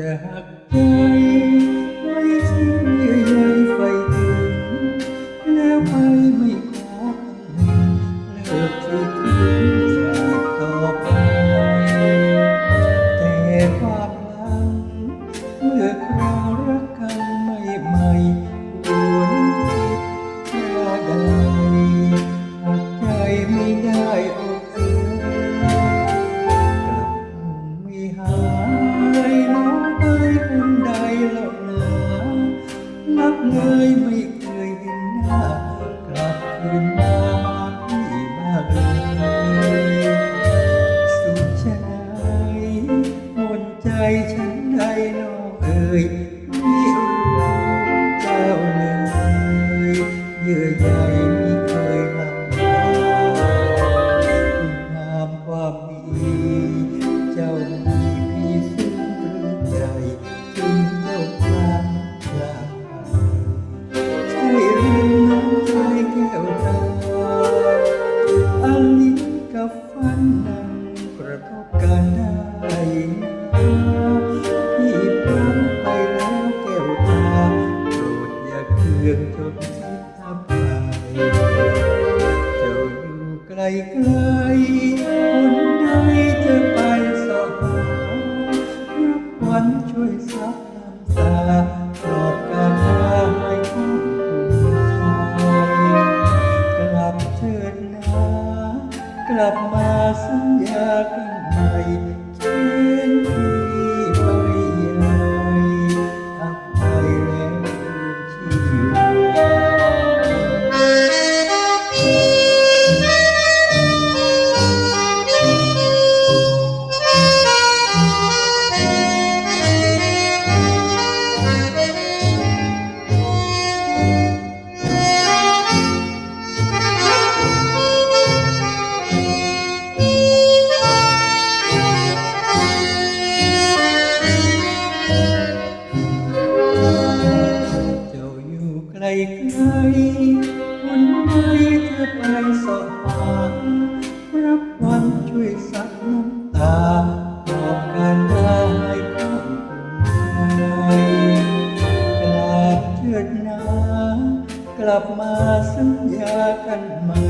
their. ไปคนใดห ทบกันได้นะพี่พลั้งไปแล้วแก้วตาโปรดอย่าเคืองจนคิดอภัยเจ้าอยู่ไกลไกลคนใดจะไปสอบหารับวัญช่วยซับน้ำตา ให ลไกลวันไหนจะไปสอบหารับวันช่วยซักน้ำตาบอกกันได้ข้างคุณใจกลับเถิดนากลับมาสัญญากันใหม่